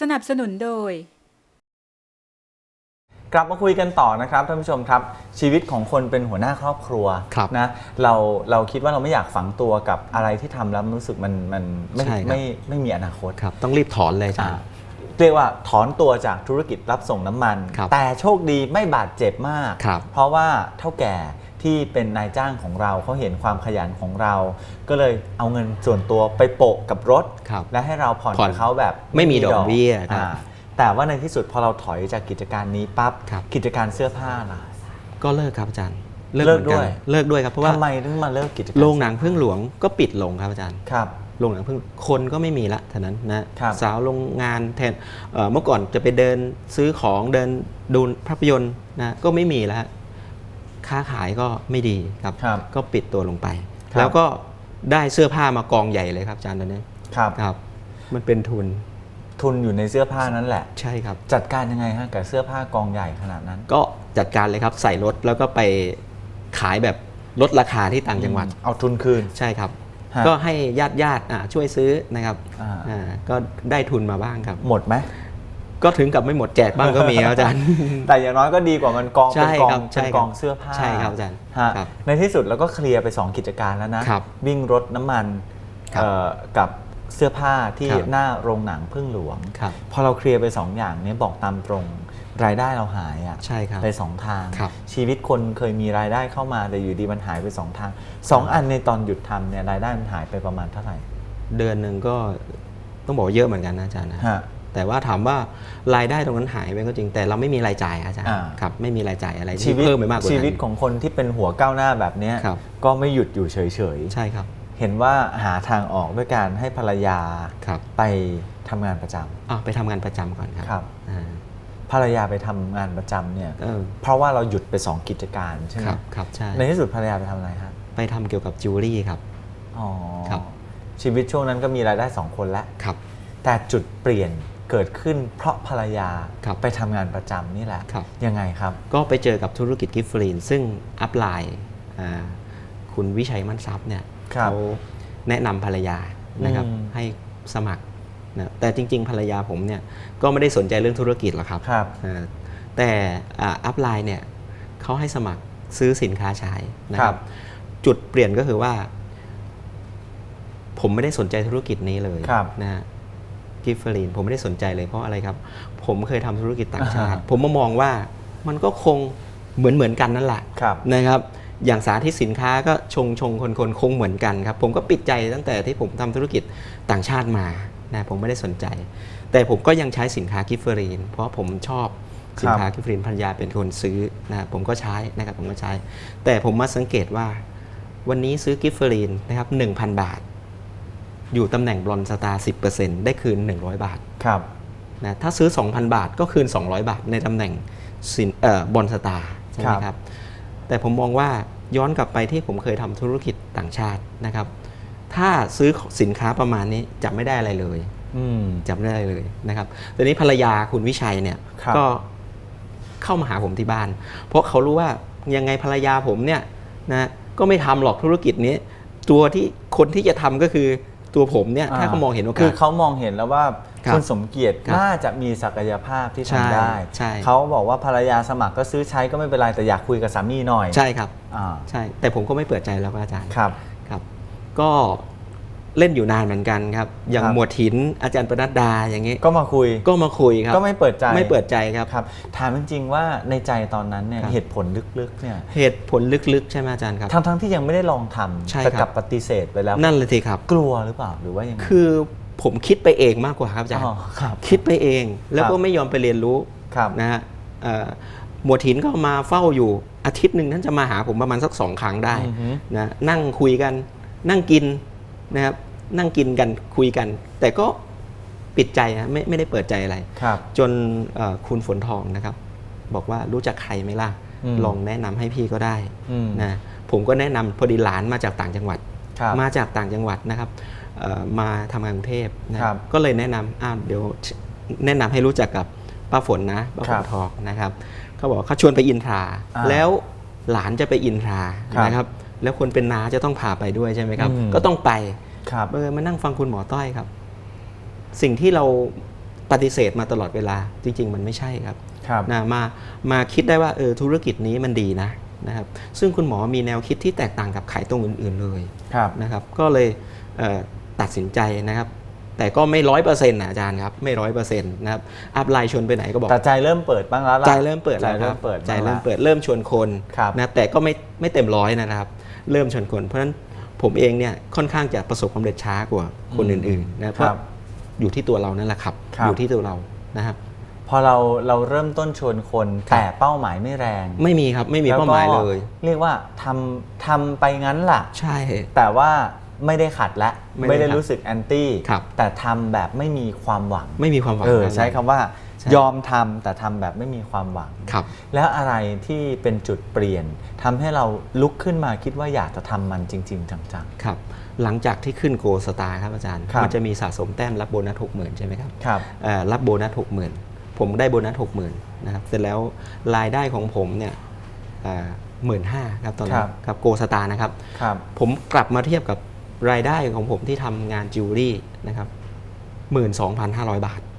สนับสนุนโดย กลับมาคุยกันต่อนะครับท่านผู้ชมครับ ชีวิตของคนเป็นหัวหน้าครอบครัวครับนะเราเราคิดว่าเราไม่อยากฝังตัวกับอะไรที่ทำแล้วรู้สึกมันมันไม่ใช่ครับ ไม่ไม่มีอนาคต ครับ ต้องรีบถอนเลยอาจารอ่าย์ เรียกว่าถอนตัวจากธุรกิจรับส่งน้ำมัน ครับแต่โชคดีไม่บาดเจ็บมาก ครับเพราะว่าเท่าแก่ ที่เป็นนายจ้างของเราเขาเห็นความขยันของเรา ก็เลยเอาเงินส่วนตัวไปโปะกับรถ ครับและให้เราผ่อนผ่อนกับเขาแบบไม่มีดอกเบี้ยครับอ่าแต่ว่าในที่สุดพอเราถอยจากกิจการนี้ปั๊บครับ กิจการเสื้อผ้าล่ะ ก็เลิกครับอาจารย์เลิกหมือนนด้วย เลิกด้วยครับเพราะว่าทำไมถึงมาเลิกกิจการโรงหนังพึ่งหลวงก็ปิดลงครับอาจารย์ ครับ โรงหนังพึ่งคนก็ไม่มีละท่านั้นนะครับสาวโรงงานแทนเอ่อเมื่อก่อนจะไปเดินซื้อของเดินดูภาพยนตร์นะก็ไม่มีแล้วฮะ ค้าขายก็ไม่ดีครับ ครับก็ปิดตัวลงไป ครับ แล้วก็ได้เสื้อผ้ามากองใหญ่เลยครับอาจารย์ตอนนี้ครับ ครับ มันเป็นทุนทุนอยู่ในเสื้อผ้านั่นแหละ ใช่ครับ จัดการยังไงฮะกับเสื้อผ้ากองใหญ่ขนาดนั้นก็จัดการเลยครับใส่รถแล้วก็ไปขายแบบลดราคาที่ต่างจังหวัด เอาทุนคืน ใช่ครับ ฮะก็ให้ญาติญาติๆอะช่วยซื้อนะครับอ่า อ่าก็ได้ทุนมาบ้างครับ หมดไหม ก็ถึงกับไม่หมดแจกบ้างก็มีครับอาจารย์ แต่อย่างน้อยก็ดีกว่ามันกองใช่เป็นกอครังบใช่เป็นครับกองเสื้อผ้าใช่ครับอาจารย์ฮะครับในที่สุดเราก็เคลียร์ไป 2 กิจการแล้วนะครับวิ่งรถน้ำมันครับเอ่อกับเสื้อผ้าที่ครับหน้าโรงหนังพึ่งหลวงครับพอเราเคลียร์ไป 2 อย่างเนี้บอกตามตรงรายได้เราหายอะใช่ครับไปสองทางครับชีวิตคนเคยมีรายได้เข้ามาแต่อยู่ดีมันหายไปสองทางสองอันในตอนหยุดทำเนี่ยรายได้มันหายไปประมาณเท่าไหร่ เดือนหนึ่งก็ต้องบอกว่าเยอะเหมือนกันนะอาจารย์นะฮะ แต่ว่าถามว่ารายได้ตรงนั้นหายไปก็จริง แต่เราไม่มีรายจ่ายอาจารย์อ่า ครับไม่มีรายจ่ายอะไรชีที่วิตเพิ่มไปมากกว่าชีนั้นวิตของคนที่เป็นหัวก้าวหน้าแบบเนี้ยครับ ก็ไม่หยุดอยู่เฉยใช่ครับๆ เห็นว่าหาทางออกด้วยการให้ภรรยาครับไปทำงานประจำ อะไปทำงานประจำก่อนครับครับ อ่าภรรยาไปทำงานประจำเนี่ยเออเพราะว่าเราหยุดไป2กิจการใช่ไหมครับครับใช่ในที่สุดภรรยาไปทำอะไรครับไปทำเกี่ยวกับจิวเวลรี่ครับ อ๋อครับ ชีวิตช่วงนั้นก็มีรายได้2คนแล้ว ครับ แต่จุดเปลี่ยน เกิดขึ้นเพราะภรรยาครับไปทำงานประจำนี่แหละครับยังไงครับ ก็ไปเจอกับธุรกิจกิฟต์ฟรีนซึ่งอัพไลน์อ่าคุณวิชัยมั่นทรัพย์เนี่ยครับเขาแนะนำภรรยานะครับอืมให้สมัครนะแต่จริง ๆ ภรรยาผมเนี่ยก็ไม่ได้สนใจเรื่องธุรกิจหรอกครับครับอ่าแต่อัพไลน์เนี่ยเขาให้สมัครซื้อสินค้าใช้นะคครัรับบจุดเปลี่ยนก็คือว่า ผมไม่ได้สนใจธุรกิจนี้เลยครับนะฮะ กิฟเฟอรีนผมไม่ได้สนใจเลยเพราะอะไรครับ ผมเคยทำธุรกิจต่างชาติอ่าฮะผมมามองว่ามันก็คงเหมือนเหมือนกันนั่นแหละครับนะครับอย่างสาธิตสินค้าก็ชงชงคนคนคงเหมือนกันครับ ผมก็ปิดใจตั้งแต่ที่ผมทำธุรกิจต่างชาติมานะผมไม่ได้สนใจ แต่ผมก็ยังใช้สินค้ากิฟเฟอรีน เพราะผมชอบสินค้ากิฟเฟอรีนพันยาเป็นคนซื้อนะผมก็ใช้นะครับผมก็ใช้ แต่ผมมาสังเกตว่า วันนี้ซื้อกิฟเฟอรีนนะครับ1,000 บาท อยู่ตำแหน่งบลอนสตาร์10%ได้คืน 100 บาทครับนะถ้าซื้อ 2,000 บาทก็คืน 200 บาทในตำแหน่งสินเอ่อบอลสตาร์ใช่ไหมครับครับ แต่ผมมองว่าย้อนกลับไปที่ผมเคยทำธุรกิจต่างชาตินะครับ ถ้าซื้อสินค้าประมาณนี้จะไม่ได้อะไรเลยอืมจะไม่ได้อะไรเลยนะครับตอนนี้ภรรยาคุณวิชัยเนี่ยครับก็เข้ามาหาผมที่บ้าน เพราะเขารู้ว่ายังไงภรรยาผมเนี่ยนะก็ไม่ทำหรอกธุรกิจนี้ ตัวที่คนที่จะทำก็คือ ตัวผมเนี่ยถ้าเขามองเห็นโอกาคือสเขามองเห็นแล้วว่าครับคุณสมเกียรติครับน่าจะมีศักยภาพที่ใช่ทำได้ ใช่ เขาบอกว่าภรรยาสมัครก็ซื้อใช้ก็ไม่เป็นไรแต่อยากคุยกับสามีหน่อยใช่ครับ อ่าใช่ แต่ผมก็ไม่เปิดใจแล้วครับอาจารย์ ครับ ครับ ก็ เล่นอยู่นานเหมือนกันครับ อย่างครับหมวดหินอาจารย์ปนัดดาอย่างนี้ ก็มาคุย ก็มาคุยครับ ก็ไม่เปิดใจ ไม่เปิดใจครับครับ ถามจริงๆว่าในใจตอนนั้นเนี่ยครับเหตุผลลึกๆเนี่ย เหตุผลลึกๆ ใช่ไหมอาจารย์ครับ ทั้งๆที่ยังไม่ได้ลองทใช่ำแต่ครับกลับปฏิเสธไปแล้ว นั่นเลยทีครับ กลัวหรือเปล่าหรือว่ายังไง คือผมคิดไปเองมากกว่าครับอาจารย์อ๋อครับคิดไปเอง แล้วคก็รับไม่ยอมไปเรียนรู้ครับนะฮะเอ่อหมวดหินก็มาเฝ้าอยู่อาทิตย์หนึ่งท่านจะมาหาผมประมาณสักสองครั้งได้อือฮึนะนั่งคุยกันนั่งกิน นะครับนั่งกินกันคุยกัน แต่ก็ปิดใจนะไม่ไม่ได้เปิดใจอะไร ครับ จนเอ่อคุณฝนทองนะครับ บอกว่ารู้จักใครไหมล่ะ อืม ลองแนะนำให้พี่ก็ได้อืมนะผมก็แนะนำพอดีหลานมาจากต่างจังหวัด ครับ มาจากต่างจังหวัดนะครับเอ่อมาทำงานกรุงเทพนะครับ ก็เลยแนะนำอ้าวเดี๋ยวแนะนำให้รู้จักกับป้าฝนนะป้าคฝรันบทองนะครับเขาบอกเขาชวนไปอินทรา อ่าแล้วหลานจะไปอินทราครับ นะครับ แล้วคนเป็นน้าจะต้องพาไปด้วยใช่ไหมครับอืมก็ต้องไปครับเออมานั่งฟังคุณหมอต้อยครับ สิ่งที่เราปฏิเสธมาตลอดเวลาจริง ๆ มันไม่ใช่ครับครับนะมามาคิดได้ว่าเออธุรกิจนี้มันดีนะนะครับ ซึ่งคุณหมอมีแนวคิดที่แตกต่างกับขายตรงอื่น ๆเลยครับนะครับ ก็เลยเอ่อตัดสินใจนะครับ แต่ก็ไม่ร้อยเปอร์เซ็นต์นะอาจารย์ครับ ไม่ร้อยเปอร์เซ็นต์นะครับ อัพไลน์ชวนไปไหนก็บอกแต่ใจเริ่มเปิดบ้างแล้วล่ะใจเริ่มเปิดแล้วใจคเริ่รับมเปิดใจบ้างเริ่มละเปิดเริ่มชวนคนครับนะแต่ก็ไม่ไม่เต็มร้อยนะครับ เริ่มชวนคน เพราะฉะนั้นผมเองเนี่ยค่อนข้างจะประสบความสำเร็จช้ากว่าคนอืมอื่นๆนะเพครัราะบอยู่ที่ตัวเรานั่นแหละครับ ครับ อยู่ที่ตัวเรานะครับ พอเราเราเริ่มต้นชวนคนครับ แต่เป้าหมายไม่แรงไม่มีครับไม่มีแวก็เป้าหมายเลย เรียกว่าทำทำไปงั้นล่ะ ใช่ แต่ว่าไม่ได้ขัดและไม่ได้ไม่ได้ขัดรู้สึกแอนตี้ครับ แต่ทำแบบไม่มีความหวัง ไม่มีความหวังเออนะใช้คำว่าใช่ ยอมทำแต่ทำแบบไม่มีความหวังครับแล้วอะไรที่เป็นจุดเปลี่ยนทำให้เราลุกขึ้นมาคิดว่าอยากจะทำมันจริง ๆ จังครับ หลังจากที่ขึ้นโกสตาร์ครับอาจารย์ครับมัจะมีสะสมแต้มรับโบนัสหกหมื่นใช่ไหมครับๆครับเอ่อรับโบนัสหกหมื่นผมได้โบนัสหกหมื่นนะครับ เสร็จแล้วรายได้ของผมเนี่ยหมื่นห้าครับตอนนั้ครันบครับโกสตาร์นะครับครับ ผมกลับมาเทียบกับรายได้ของผมที่ทำงานจิวเวลรี่นะครับหมื่นสองพันห้าร้อยบาทอืม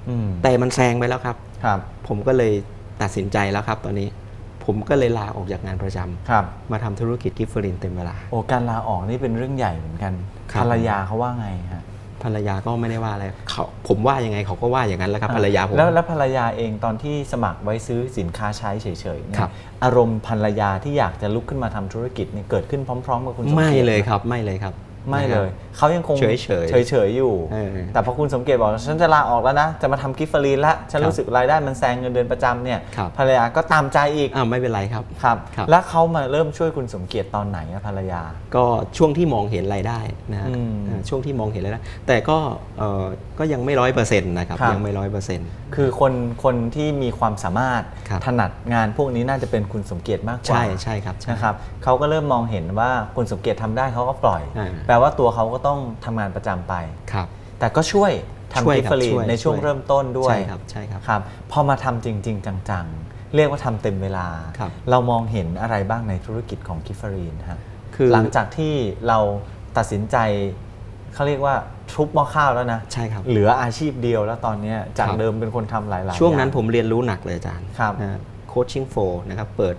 แต่มันแซงไปแล้วครับครับ ผมก็เลยตัดสินใจแล้วครับ ตอนนี้ผมก็เลยลาออกจากงานประจำครับมาทำธุรกิจกิฟเฟอรินเต็มเวลา โอ้การลาออกนี่เป็นเรื่องใหญ่เหมือนกันครับภรรยาเขาว่าไงฮะภรรยาก็ไม่ได้ว่าอะไรเขาผมว่ายังไงเขาก็ว่าอย่างนั้นแหละครับภรรยาผมแล้วแล้วภรรยาเองตอนที่สมัครไว้ซื้อสินค้าใช้เฉยๆเนี่ยครับอารมณ์ภรรยาที่อยากจะลุกขึ้นมาทำธุรกิจเนี่ยเกิดขึ้นพร้อม ๆ กับคุณสมเกียรติไม่เลยหครับไม่เลยครับ ไม่เลย เขายังคงเฉยๆเฉยๆอยู่ เออแต่พอคุณสมเกียรติบอกฉันจะลาออกแล้วนะ จะมาทำกิฟต์ฟรีนละฉันครับรู้สึกรายได้มันแซงเงินเดือนประจำเนี่ยครับ ภรรยาก็ตามใจอีกอ้าวไม่เป็นไรครับ ครับ ครับ แล้วเขามาเริ่มช่วยคุณสมเกียรติตอนไหนอะภรรยา ก็ช่วงที่มองเห็นรายได้นะฮะอืมอ่าช่วงที่มองเห็นรายได้แต่ก็เอ่อก็ยังไม่ร้อยเปอร์เซ็นต์นะครับครับ ยังไม่ร้อยเปอร์เซ็นต์ คือคนคนที่มีความสามารถครับ ถนัดงานพวกนี้น่าจะเป็นคุณสมเกียรติมากกว่าใช่ใช่ครับใช่นะครับเขาก็เริ่มมองเห็นว่าคุณสมเกียรติทำได้เขาก็ปล่อย อ่า แปลว่าตัวเขาก็ต้องทำงานประจำไปครับ แต่ก็ช่วยช่วยทำกิฟครับต์ฟรีนช่วยในช่วงช่วยเริ่มต้นด้วยใช่ครับใช่ครับครับพอมาทำจริง ๆ จังๆ เรียกว่าทำเต็มเวลาครับเรามองเห็นอะไรบ้างในธุรกิจของกิฟฟรีนฮะคือหลังจากที่เราตัดสินใจเขาเรียกว่าทุบหม้อข้าวแล้วนะใช่ครับเหลืออาชีพเดียวแล้วตอนเนี้ยจากครับเดิมเป็นคนทำหลายๆช่วงนั้นอย่าผมเรียนรู้หนักเลยอาจารย์ครับโคชชิ่งโฟนะครับเปิด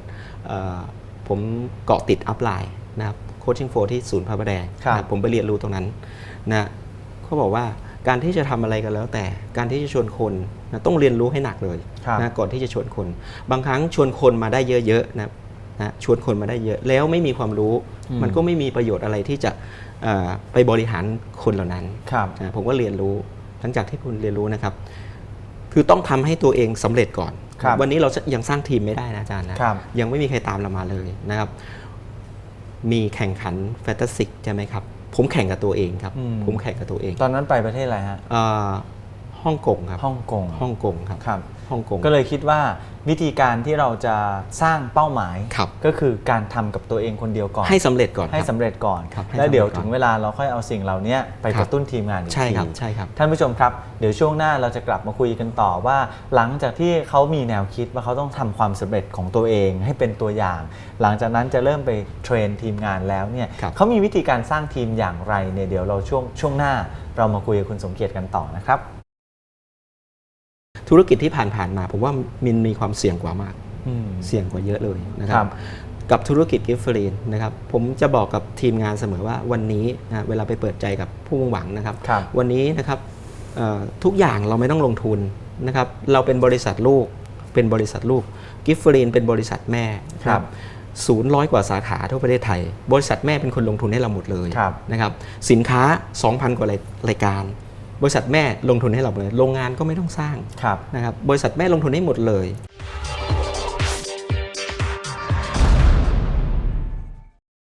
เอ่อผมเกาะติดอัพไลน์นะครับ โคชชิ่งโฟที่ศูนย์พระประแดงครับนะผมไปเรียนรู้ตรงนั้นนะเขาบอกว่าการที่จะทำอะไรกันแล้ว แต่การที่จะชวนคนนะต้องเรียนรู้ให้หนักเลยครับนะก่อนที่จะชวนคน บางครั้งชวนคนมาได้เยอะๆนะครับนะชวนคนมาได้เยอะแล้วไม่มีความรู้อืมมันก็ไม่มีประโยชน์อะไรที่จะเอ่อไปบริหารคนเหล่านั้นครับนะผมก็เรียนรู้หลังจากที่คุณเรียนรู้นะครับ คือต้องทำให้ตัวเองสำเร็จก่อนครับวันนี้เรายังสร้างทีมไม่ได้นะอาจารย์นะครับยังไม่มีใครตามเรามาเลยนะครับ มีแข่งขันแฟนตาซิกใช่ไหมครับ ผมแข่งกับตัวเองครับ อืม ผมแข่งกับตัวเองตอนนั้นไปประเทศอะไรฮะเอ่อฮ่องกงครับฮ่องกงฮ่องกงครับ ครับ ฮ่องกง ก็เลยคิดว่าวิธีการที่เราจะสร้างเป้าหมายครับก็คือการทำกับตัวเองคนเดียวก่อน ให้สำเร็จก่อนให้ครับสำเร็จก่อน ครับให้แล้วเดี๋ยวสำเร็จก่อนถึงเวลาเราค่อยเอาสิ่งเหล่านี้ไปครับกระตุ้นทีมงานอีกใช่ครับทีใช่ครับ ท่านผู้ชมครับ เดี๋ยวช่วงหน้าเราจะกลับมาคุยกันต่อว่า หลังจากที่เขามีแนวคิดว่าเขาต้องทำความสำเร็จของตัวเองให้เป็นตัวอย่าง หลังจากนั้นจะเริ่มไปเทรนทีมงานแล้วเนี่ยครับ เขามีวิธีการสร้างทีมอย่างไรเนี่ยเดี๋ยวเราช่วงช่วงหน้า เรามาคุยกับคุณสมเกียรติกันต่อนะครับ ธุรกิจที่ผ่านๆมาผมว่ามันมีความเสี่ยงกว่ามากอืมเสี่ยงกว่าเยอะเลยนะคครัรับบกับธุรกิจกิฟต์ฟรีนนะครับ ผมจะบอกกับทีมงานเสมอว่าวันนี้นะเวลาไปเปิดใจกับผู้มุ่งหวังนะครับครับวันนี้นะครับเอ่อทุกอย่างเราไม่ต้องลงทุนนะครับ เราเป็นบริษัทลูกเป็นบริษัทลูกกิฟต์ฟรีนเป็นบริษัทแม่ครับศูนย์ร้อยกว่าสาขาทั่วประเทศไทย บริษัทแม่เป็นคนลงทุนให้เราหมดเลยครับนะครับสินค้า 2,000 กว่ารายรายการ บริษัทแม่ลงทุนให้เราหมดเลยโรงงานก็ไม่ต้องสร้างครับนะครับบริษัทแม่ลงทุนให้หมดเลย